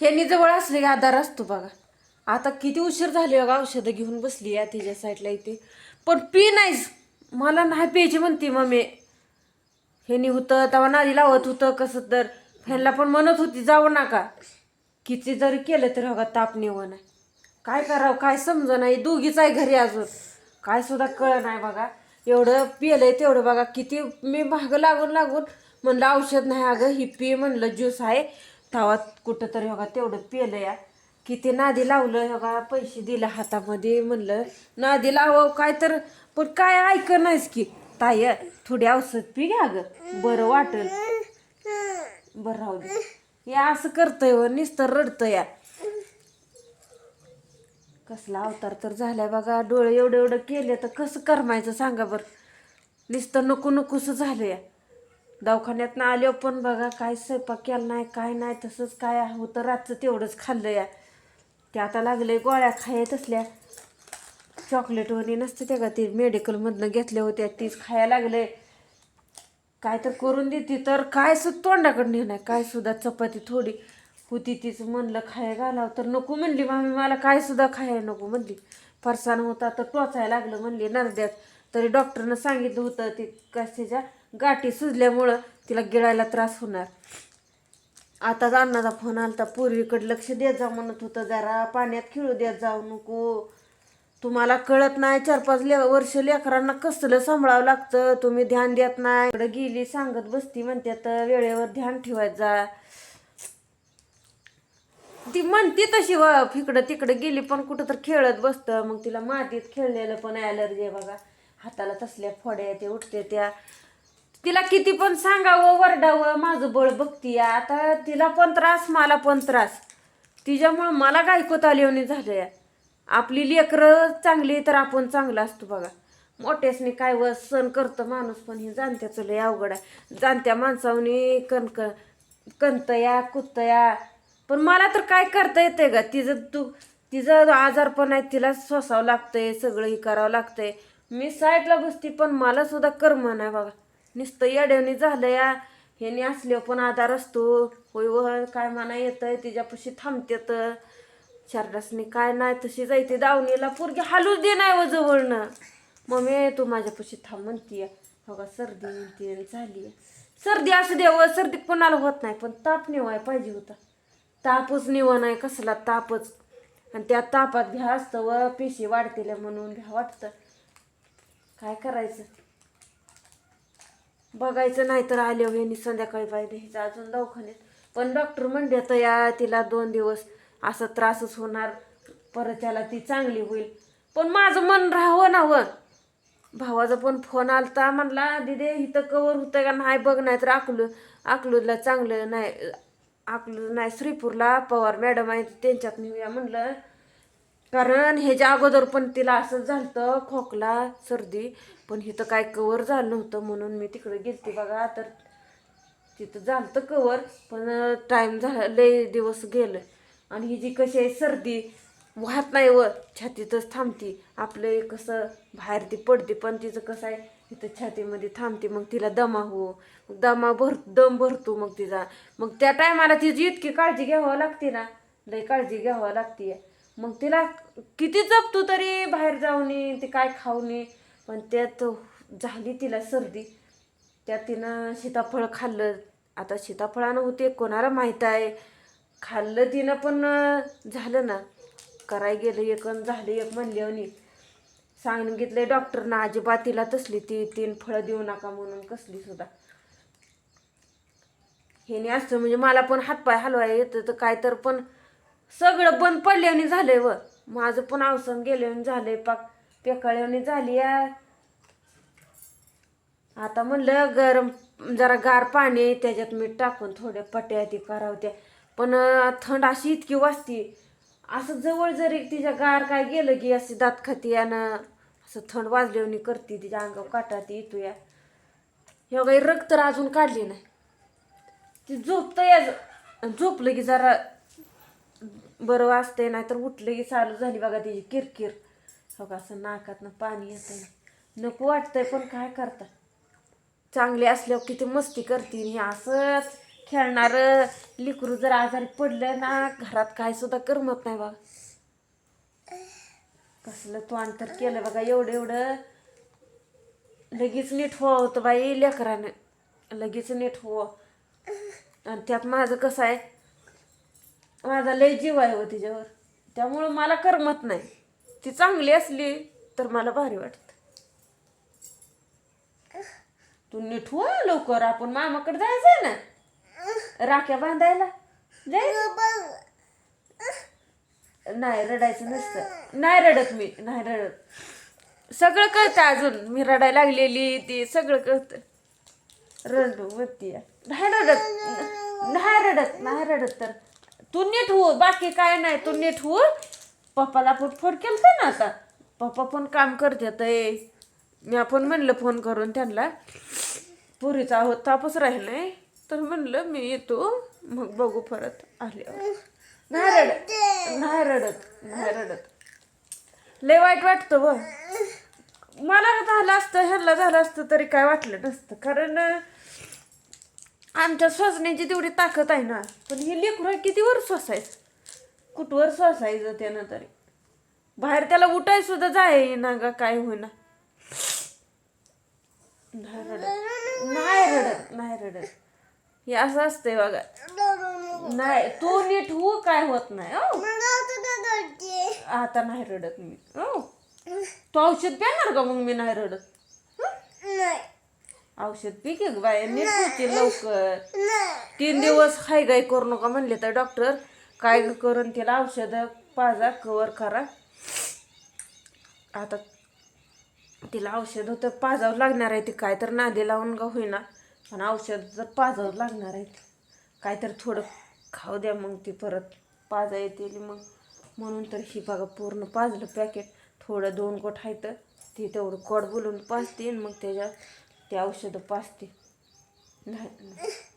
ह्यांनी जवळ असले की आधार असतो बघा. आता किती उशीर झाले बघा औषधं घेऊन बसली या तिच्या साईडला इथे. पण पी नाहीच मला नाही प्यायची म्हणते मम्मी. ह्यानी होतं तेव्हा नादी लावत होतं कसं तर. ह्यांना पण म्हणत होती जाऊ नका. किती जरी केलं तरी बघा ताप निवण नाही काय करावं काय समज नाही. दोघीच आहे घरी अजून. काय सुद्धा कळ नाही बघा. एवढं पिलंय तेवढं बघा. किती मी भाग लागून लागून म्हणलं औषध नाही अगं ही पी म्हणलं ज्यूस आहे. तवा कुठं तरी बघा तेवढं पेलं या. किती नादी लावलं बघा पैसे दिले हातामध्ये म्हणलं नादी लावावं काय तर पण काय ऐक नाहीस की. ताय थोडी औषध पी घ्या ग बरं वाटेल. बरं राहू दे. या असं करतंय व निस्तर रडतं या. कसला अवतार तर झालाय बघा डोळे एवढं एवढं केले तर कसं करमायचं सांगा बरं. निस्तर नको नकोसं झालं या. दवाखान्यातनं आलो पण बघा काय स्वयंपाक केला नाही काय नाही तसंच काय होतं रातचं तेवढंच खाल्लं या. ते आता लागले गोळ्या खाय तसल्या चॉकलेटवाणी नसते त्या का ते मेडिकलमधनं घेतल्या होत्या तीच खायला लागले काय तर करून देते तर काय सुद्धा तोंडाकडे नाही. काय सुद्धा चपाती थोडी होती तीच म्हणलं खाय घालावं. तर नको म्हणली मामी मला काय सुद्धा खाया नको म्हणली. फरसाण होता तर टोचायला लागलं म्हणली नरद्यात तरी डॉक्टरनं सांगितलं होतं ती कशाच्या? गाठी सुजल्यामुळं तिला गिळायला त्रास होणार. आताच अण्णाचा फोन आलता पूर्वीकडे लक्ष देत जा म्हणत होतं जरा पाण्यात खेळू देत जाऊ नको. तुम्हाला कळत नाही चार पाच ले वर्ष लेकरांना कसलं सांभाळावं लागतं तुम्ही ध्यान देत नाही. इकडं गेली सांगत बसती म्हणते तर वेळेवर ध्यान ठेवायचं जा. ती म्हणते तशी व इकडं तिकडं गेली पण कुठं तर खेळत बसतं. मग तिला मातीत खेळलेलं पण ॲलर्जी आहे बघा. हाताला तसल्या फोड्या ते उठते त्या. तिला किती पण सांगावं वरडावं माझं बळ बघती आता तिला पण त्रास मला पण त्रास. तिच्यामुळं मला गायकोत आली झालं आपली लेकरं चांगली तर आपण चांगलं असतो बघा. मोठ्यासनी काय व सण करतं माणूस पण हे जाणत्याचं लय अवघड आहे. जाणत्या माणसावनी कणक कणतया कुत्तया. पण मला तर काय करता येते का तिचं तू तिचं आजार पण आहे तिला सोसावं लागतंय सगळं हे करावं लागतंय. मी साईडला बसती पण मला सुद्धा कर्म नाही बघा. नुसतं येड्यावणी झालं या ह्याने असल्यावर पण आधार असतो. होय व काय म्हणा येतंय तिच्यापाशी थांबतेत शारदासनी काय नाही तशी जायते दावणीला. पोरगी हालूच दे नाही व जवळनं. मम्मी तू माझ्यापाशी थांब म्हणतीय. बघा हो सर्दी म्हणते झाली सर्दी असू दे व सर्दी कोणाला होत नाही पण ताप निवाय पाहिजे होता. तापच निवा नाही कसला तापच. आणि त्या तापात घ्या असतं व पेशी वाढतील म्हणून घ्या वाटतं. काय करायचं? बघायचं नाही तर आले यांनी संध्याकाळी पाहिजे हिचं अजून दवाखान्यात. पण डॉक्टर म्हणले तर या तिला दोन दिवस असं त्रासच होणार. परत त्याला ती चांगली होईल. पण माझं मन राहावं ना व. भावाचा पण फोन आलता. म्हणला दिदे इथं कवर होतं का? नाही बघ नाही तर अकलू अकलूला चांगलं नाही अकलू नाही श्रीपूरला पवार मॅडम आहे त्यांच्यात नेऊया. म्हणलं कारण ह्याच्या अगोदर पण तिला असं झालं खोकला सर्दी पण इथं काय कवर झालं नव्हतं म्हणून मी तिकडे गेलते बघा. तर तिथं झालं कवर पण टाईम झाला लय दिवस गेलं. आणि ही जी कशी आहे सर्दी वाहत नाही व छातीतच थांबती. आपलं कसं बाहेर ती पडते पण तिचं कसं आहे तिथं छातीमध्ये थांबते. मग तिला दमा हो दमा भर दम भरतो मग तिचा. मग त्या टायमाला तिची इतकी काळजी घ्यावं लागते ना लय काळजी घ्यावं लागते मग तिला किती जपतो तरी बाहेर जाऊन ते काय खाऊन पण त्यात झाली तिला सर्दी. त्यात तिनं सीताफळ खाल्लं. आता सीताफळानं होते कोणाला माहीत आहे? खाल्लं तिनं पण झालं ना. कराय गेलं एक झालं एक म्हणल्यावनी. सांगितलंय डॉक्टरनं अजिबात तिला तसली ती तीन फळं देऊ नका म्हणून कसली सुद्धा. नाही असतं म्हणजे मला पण हातपाय हलवाय येतं तर काय तर पण सगळं बंद पडल्याने झालंय व. माझं पण अवसान गेल्याने झालंय पाक. पेकळ्याने झाली या. आता म्हणलं गरम जरा गार पाणी त्याच्यात मीठ टाकून थोड्या पट्या ती करावत्या पण थंड अशी इतकी वाजती. असं जवळ जरी तिच्या गार काय गेलं की अशी दात खाती यानं असं थंड वाजल्याने करते तिच्या अंगावर काटा ती येतो या. ह्या काही रक्त तर अजून काढली नाही. ती झोपतं या झोपलं की जरा बरं वाजतंय नाहीतर उठलं की चालू झाली बघा तिची किरकिर. हो का असं नाकातनं पाणी येतं नको वाटतंय पण काय करता? चांगली असल्यावर किती मस्ती करतील हे असंच खेळणार लिकरू जर आजारी पडलं ना घरात काय सुद्धा करमत नाही बघा. कसलं तो अंतर केलं बघा एवढं एवढं. लगेच नीट हो होतं बाई लेकरानं. लगेच नीट हो आणि त्यात माझं कसं आहे माझा लय जीव आहे हो तिच्यावर. त्यामुळं मला करमत नाही. ती चांगली असली तर मला भारी वाटत. तू नीट हो लवकर. आपण मामाकडे जायचंय ना? राख्या बांधायला. नाही रडायचं नसतं. नाही रडत मी. नाही रडत. सगळं कळतं अजून. मी रडायला लागलेली ती सगळं कळतं. रडू वरती नाही रडत. नाही रडत. नाही रडत तर. तू नीट हो बाकी काय नाही तू नीट हो पप्पाला पण फोन ना आता. पप्पा पण काम करतात मी आपण म्हणलं फोन करून त्यांना पुरीचा आहोत तापच राहिलाय तर म्हणलं मी येतो मग बघू परत आल्यावर. नाही रडत नाही रडत नाही रडत. लय वाईट वाटतं व. मला झालं असतं ह्यांना झालं असतं तरी काय वाटलं नसतं. कारण आमच्या श्वासण्याची तेवढी ताकद आहे ना. पण हे लेकरू किती वर श्वासायचं? कुठवर श्वासायचं त्यानं तरी? बाहेर त्याला उठाय सुद्धा जाय ना ग काय होईना. नाही रडत. नाही रडत नाही रडत. हे असं असतंय बघा. नाही तू नीट हो काय होत नाही हो. आता नाही रडत मी हो. तू औषध प्याणार का मग मी नाही रडत? औषध पी की ग बाय नीट होते लवकर. तीन दिवस हाय गाय करू नका म्हणले तर डॉक्टर. काय करून तिला औषध पाजा कवर करा. आता तिला औषध होतं पाजावं लागणार आहे ते. काय तर नादी लावून का होईना. पण औषध जर पाजावं लागणार आहे काय तर थोडं खाऊ द्या मग ती परत. पाजा येतील मग. म्हणून तर ही बघा पूर्ण पाजलं पॅकेट थोडं दोन कोट आहे तर ती तेवढं कोड बोलून पाजते मग त्याच्यात ते औषधं पाजते. नाही